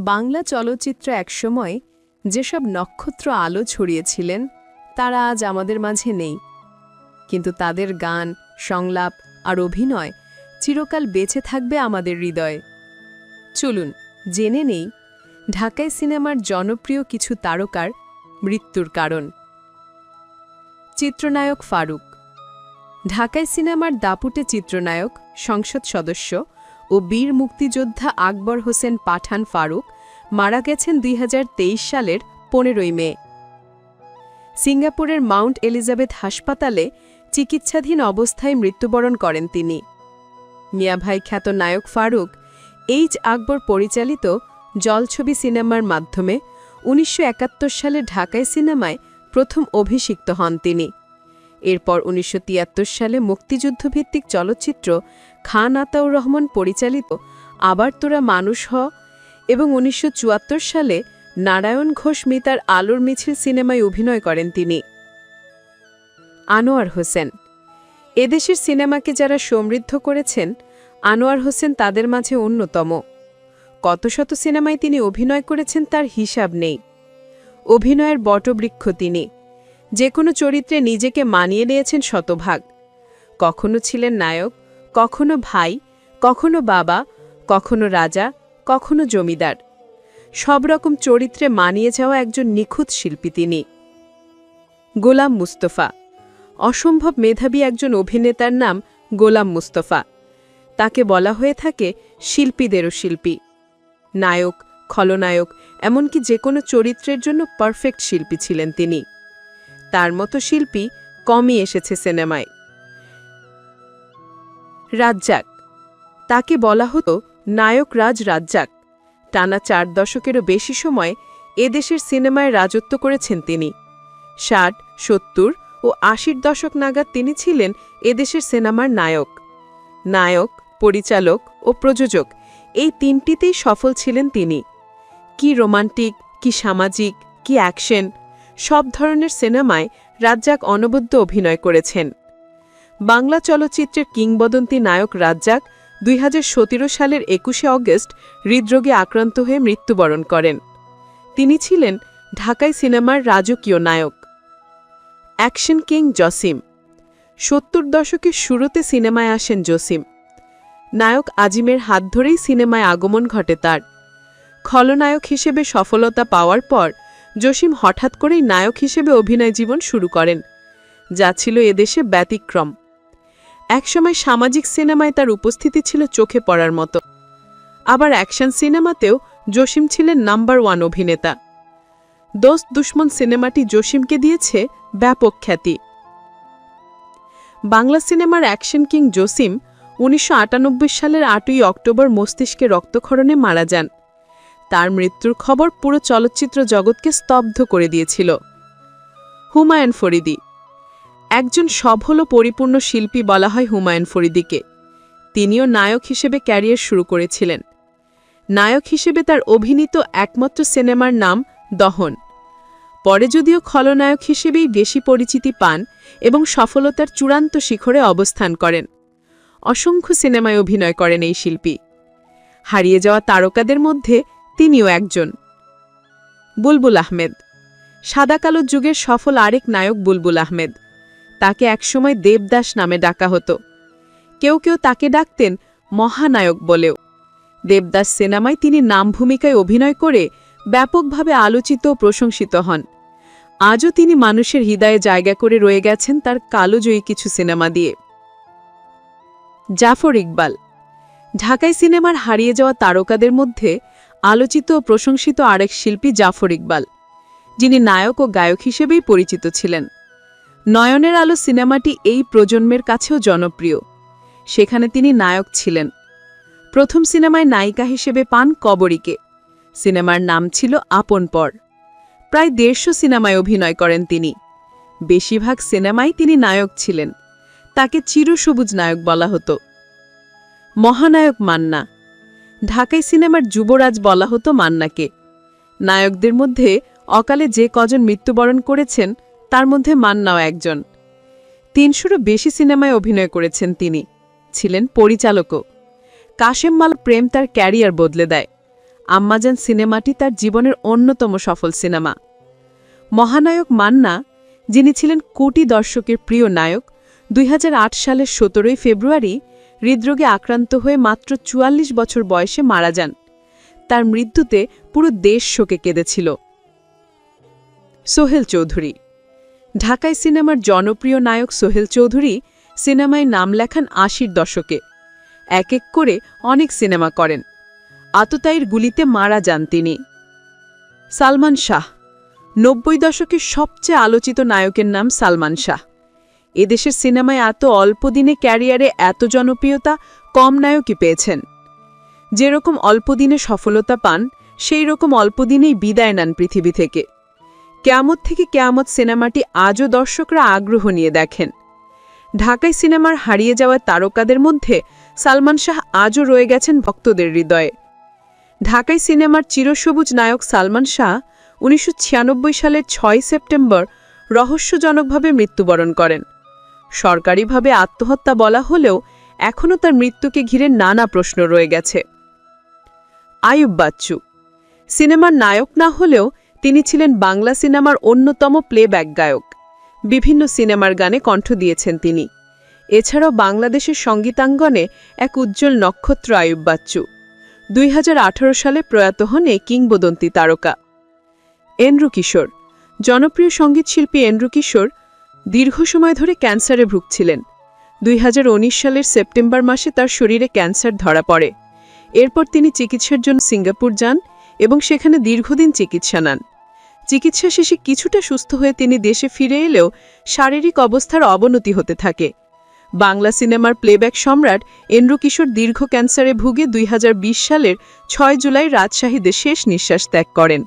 বাংলা চলচ্চিত্রে একসময় যেসব নক্ষত্র আলো ছড়িয়েছিলেন, তারা আজ আমাদের মাঝে নেই। কিন্তু তাদের গান, সংলাপ আর অভিনয় চিরকাল বেঁচে থাকবে আমাদের হৃদয়ে। চলুন, জেনে নেই ঢাকায় সিনেমার জনপ্রিয় কিছু তারকার মৃত্যুর কারণ। চিত্রনায়ক ফারুক। ঢাকায় সিনেমার দাপুটে চিত্রনায়ক, সংসদ সদস্য ও বীর মুক্তিযোদ্ধা আকবর হোসেন পাঠান ফারুক মারা গেছেন দুই হাজার তেইশ সালের পনেরোই মে। সিঙ্গাপুরের মাউন্ট এলিজাবেথ হাসপাতালে চিকিৎসাধীন অবস্থায় মৃত্যুবরণ করেন তিনি। মিয়াভাই খ্যাত নায়ক ফারুক এইচ আকবর পরিচালিত জলছবি সিনেমার মাধ্যমে উনিশশো একাত্তর সালে ঢাকায় সিনেমায় প্রথম অভিষিক্ত হন তিনি। এরপর উনিশশো তিয়াত্তর সালে মুক্তিযুদ্ধভিত্তিক চলচ্চিত্র খান আতাউর রহমান পরিচালিত আবার তোরা মানুষ হ এবং উনিশশো চুয়াত্তর সালে নারায়ণ ঘোষ মিতার আলোর মিছিল সিনেমায় অভিনয় করেন তিনি। আনোয়ার হোসেন। এদেশের সিনেমাকে যারা সমৃদ্ধ করেছেন, আনোয়ার হোসেন তাদের মাঝে অন্যতম। কত শত সিনেমায় তিনি অভিনয় করেছেন তার হিসাব নেই। অভিনয়ের বটবৃক্ষ তিনি। যে কোনো চরিত্রে নিজেকে মানিয়ে নিয়েছেন শতভাগ। কখনো ছিলেন নায়ক কখনো ভাই, কখনো বাবা, কখনো রাজা, কখনো জমিদার। সব রকম চরিত্রে মানিয়ে যাওয়া একজন নিখুঁত শিল্পী তিনি। গোলাম মুস্তফা। অসম্ভব মেধাবী একজন অভিনেতার নাম গোলাম মুস্তফা। তাকে বলা হয়ে থাকে শিল্পীদেরও শিল্পী। নায়ক, খলনায়ক, এমনকি যে কোনো চরিত্রের জন্য পারফেক্ট শিল্পী ছিলেন তিনি। তার মতো শিল্পী কমই এসেছে সিনেমায়। রাজ্জাক। তাকে বলা হতো নায়ক রাজ রাজ্জাক। টানা চার দশকেরও বেশি সময় এদেশের সিনেমায় রাজত্ব করেছেন তিনি। ষাট, সত্তর ও আশির দশক নাগাদ তিনি ছিলেন এদেশের সিনেমার নায়ক। নায়ক, পরিচালক ও প্রযোজক এই তিনটিতেই সফল ছিলেন তিনি। কি রোমান্টিক, কি সামাজিক, কি অ্যাকশন সব ধরনের সিনেমায় রাজ্জাক অনবদ্য অভিনয় করেছেন। বাংলা চলচ্চিত্রের কিংবদন্তি নায়ক রাজ্জাক দুই হাজার সতেরো সালের একুশে অগস্ট হৃদরোগে আক্রান্ত হয়ে মৃত্যুবরণ করেন। তিনি ছিলেন ঢাকাই সিনেমার রাজকীয় নায়ক। Action king Jasim. সত্তর দশকের শুরুতে সিনেমায় আসেন জসিম। নায়ক আজিমের হাত ধরেই সিনেমায় আগমন ঘটে তার। খলনায়ক হিসেবে সফলতা পাওয়ার পর জসিম হঠাৎ করেই নায়ক হিসেবে অভিনয় জীবন শুরু করেন, যা ছিল এদেশে ব্যতিক্রম। একসময় সামাজিক সিনেমায় তার উপস্থিতি ছিল চোখে পড়ার মতো। আবার অ্যাকশন সিনেমাতেও জসিম ছিলেন নাম্বার ওয়ান অভিনেতা। দোস্ত দুশ্মন সিনেমাটি জসিমকে দিয়েছে ব্যাপক খ্যাতি। বাংলা সিনেমার অ্যাকশন কিং জসিম উনিশশো আটানব্বই সালের আটই অক্টোবর মস্তিষ্কে রক্তক্ষরণে মারা যান। তার মৃত্যুর খবর পুরো চলচ্চিত্র জগৎকে স্তব্ধ করে দিয়েছিল। হুমায়ুন ফরিদি। একজন সফল ও পরিপূর্ণ শিল্পী বলা হয় হুমায়ুন ফরিদিকে। তিনিও নায়ক হিসেবে ক্যারিয়ার শুরু করেছিলেন। নায়ক হিসেবে তার অভিনীত একমাত্র সিনেমার নাম দহন। পরে যদিও খলনায়ক হিসেবেই বেশি পরিচিতি পান এবং সফলতার চূড়ান্ত শিখরে অবস্থান করেন। অসংখ্য সিনেমায় অভিনয় করেন এই শিল্পী। হারিয়ে যাওয়া তারকাদের মধ্যে তিনিও একজন। বুলবুল আহমেদ। সাদাকালো যুগের সফল আরেক নায়ক বুলবুল আহমেদ। তাকে একসময় দেবদাস নামে ডাকা হতো। কেউ কেউ তাকে ডাকতেন মহানায়ক বলেও। দেবদাস সিনেমায় তিনি নাম ভূমিকায় অভিনয় করে ব্যাপকভাবে আলোচিত ও প্রশংসিত হন। আজও তিনি মানুষের হৃদয়ে জায়গা করে রয়ে গেছেন তার কালোজয়ী কিছু সিনেমা দিয়ে। জাফর ইকবাল। ঢাকাই সিনেমার হারিয়ে যাওয়া তারকাদের মধ্যে আলোচিত ও প্রশংসিত আরেক শিল্পী জাফর ইকবাল, যিনি নায়ক ও গায়ক হিসেবেই পরিচিত ছিলেন। নয়নের আলো সিনেমাটি এই প্রজন্মের কাছেও জনপ্রিয়। সেখানে তিনি নায়ক ছিলেন। প্রথম সিনেমায় নায়িকা হিসেবে পান কবরীকে। সিনেমার নাম ছিল আপন পর। প্রায় দেড়শো সিনেমায় অভিনয় করেন তিনি। বেশিরভাগ সিনেমায় তিনি নায়ক ছিলেন। তাকে চিরসবুজ নায়ক বলা হতো। মহানায়ক মান্না। ঢাকাই সিনেমার যুবরাজ বলা হতো মান্নাকে। নায়কদের মধ্যে অকালে যে কজন মৃত্যুবরণ করেছেন তার মধ্যে মান্নাও একজন। তিনশোরও বেশি সিনেমায় অভিনয় করেছেন তিনি। ছিলেন পরিচালকও। কাশেম মাল প্রেম তার ক্যারিয়ার বদলে দেয়। আম্মাজান সিনেমাটি তার জীবনের অন্যতম সফল সিনেমা। মহানায়ক মান্না, যিনি ছিলেন কোটি দর্শকের প্রিয় নায়ক, দুই হাজার আট সালের সতেরোই ফেব্রুয়ারি হৃদরোগে আক্রান্ত হয়ে মাত্র চুয়াল্লিশ বছর বয়সে মারা যান। তার মৃত্যুতে পুরো দেশ শোকে কেঁদেছিল। সোহেল চৌধুরী ঢাকায় সিনেমার জনপ্রিয় নায়ক সোহেল চৌধুরী সিনেমায় নাম লেখান আশির দশকে। এক এক করে অনেক সিনেমা করেন। আততায়ীর গুলিতে মারা যান তিনি। সালমান শাহ, নব্বই দশকের সবচেয়ে আলোচিত নায়কের নাম সালমান শাহ। এদেশের সিনেমায় এত অল্প দিনে ক্যারিয়ারে এত জনপ্রিয়তা কম নায়কই পেয়েছেন। যেরকম অল্প দিনে সফলতা পান সেই রকম অল্প দিনেই বিদায় নেন পৃথিবী থেকে। কেয়ামত থেকে কেয়ামত সিনেমাটি আজও দর্শকরা আগ্রহ নিয়ে দেখেন। ঢাকায় সিনেমার হারিয়ে যাওয়া তারকাদের মধ্যে সালমান শাহ আজও রয়ে গেছেন ভক্তদের হৃদয়ে। ঢাকায় সিনেমার চিরসবুজ নায়ক সালমান শাহ উনিশশো ছিয়ানব্বই সালের ছয় সেপ্টেম্বর রহস্যজনকভাবে মৃত্যুবরণ করেন। সরকারিভাবে আত্মহত্যা বলা হলেও এখনও তার মৃত্যুকে ঘিরে নানা প্রশ্ন রয়ে গেছে। আয়ুব বাচ্চু, সিনেমার নায়ক না হলেও তিনি ছিলেন বাংলা সিনেমার অন্যতম প্লেব্যাক গায়ক। বিভিন্ন সিনেমার গানে কণ্ঠ দিয়েছেন তিনি। এছাড়াও বাংলাদেশের সঙ্গীতাঙ্গনে এক উজ্জ্বল নক্ষত্র আয়ুব বাচ্চু। দুই হাজার আঠারো সালে প্রয়াত হন এই কিংবদন্তি তারকা। এন্দ্রু কিশোর। জনপ্রিয় সঙ্গীতশিল্পী এন্দ্রু কিশোর দীর্ঘ সময় ধরে ক্যান্সারে ভুগছিলেন। দুই হাজার উনিশ সালের সেপ্টেম্বর মাসে তার শরীরে ক্যান্সার ধরা পড়ে। এরপর তিনি চিকিৎসার জন্য সিঙ্গাপুর যান এবং সেখানে দীর্ঘদিন চিকিৎসা নেন। চিকিৎসা শেষে কিছুটা সুস্থ হয়ে তিনি দেশে ফিরে এলেও শারীরিক অবস্থার অবনতি হতে থাকে। বাংলা সিনেমার প্লেব্যাক সম্রাট এন্দ্র কিশোর দীর্ঘ ক্যান্সারে ভুগে দুই হাজার বিশ সালের ছয় জুলাই রাজশাহীতে শেষ নিঃশ্বাস ত্যাগ করেন।